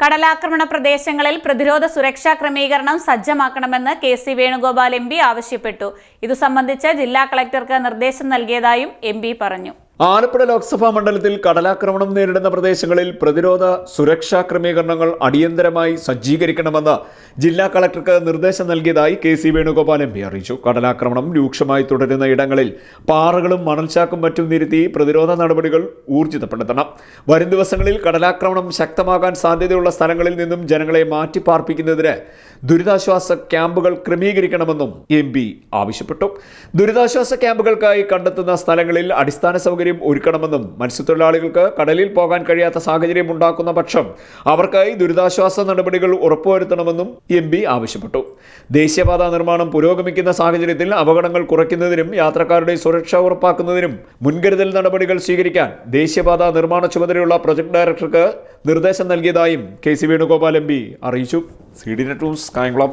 കടലാക്രമണ പ്രദേശങ്ങളിൽ പ്രതിരോധ സുരക്ഷാ ക്രമീകരണം സജ്ജമാക്കണമെന്ന് കെ സി വേണുഗോപാൽ എം ആവശ്യപ്പെട്ടു. ഇതു സംബന്ധിച്ച് ജില്ലാ കളക്ടർക്ക് നിർദ്ദേശം നൽകിയതായും എം പറഞ്ഞു. ആലപ്പുഴ ലോക്സഭാ മണ്ഡലത്തിൽ കടലാക്രമണം നേരിടുന്ന പ്രദേശങ്ങളിൽ പ്രതിരോധ സുരക്ഷാ ക്രമീകരണങ്ങൾ അടിയന്തരമായി സജ്ജീകരിക്കണമെന്ന് ജില്ലാ കളക്ടർക്ക് നിർദ്ദേശം നൽകിയതായി K C Venugopal M P അറിയിച്ചു. കടലാക്രമണം രൂക്ഷമായി തുടരുന്ന ഇടങ്ങളിൽ പാറകളും മണൽച്ചാക്കും മറ്റും നിരുത്തി പ്രതിരോധ നടപടികൾ ഊർജിതപ്പെടുത്തണം. വരും ദിവസങ്ങളിൽ കടലാക്രമണം ശക്തമാകാൻ സാധ്യതയുള്ള സ്ഥലങ്ങളിൽ നിന്നും ജനങ്ങളെ മാറ്റിപ്പാർപ്പിക്കുന്നതിന് ദുരിതാശ്വാസ ക്യാമ്പുകൾ ക്രമീകരിക്കണമെന്നും എം ആവശ്യപ്പെട്ടു. ദുരിതാശ്വാസ ക്യാമ്പുകൾക്കായി കണ്ടെത്തുന്ന സ്ഥലങ്ങളിൽ അടിസ്ഥാന സൗകര്യം ഒരുക്കണമെന്നും മത്സ്യത്തൊഴിലാളികൾക്ക് കടലിൽ പോകാൻ കഴിയാത്ത സാഹചര്യം ഉണ്ടാക്കുന്ന പക്ഷം അവർക്കായി ദുരിതാശ്വാസ നടപടികൾ ഉറപ്പുവരുത്തണമെന്നും എം പി ആവശ്യപ്പെട്ടു. ദേശീയപാതാ നിർമ്മാണം പുരോഗമിക്കുന്ന സാഹചര്യത്തിൽ അപകടങ്ങൾ കുറയ്ക്കുന്നതിനും യാത്രക്കാരുടെ സുരക്ഷ ഉറപ്പാക്കുന്നതിനും മുൻകരുതൽ നടപടികൾ സ്വീകരിക്കാൻ ദേശീയപാതാ നിർമ്മാണ ചുമതലയുള്ള പ്രൊജക്ട് ഡയറക്ടർക്ക് നിർദ്ദേശം നൽകിയതായും K C Venugopal M P അറിയിച്ചു. C D net news Kayamkulam.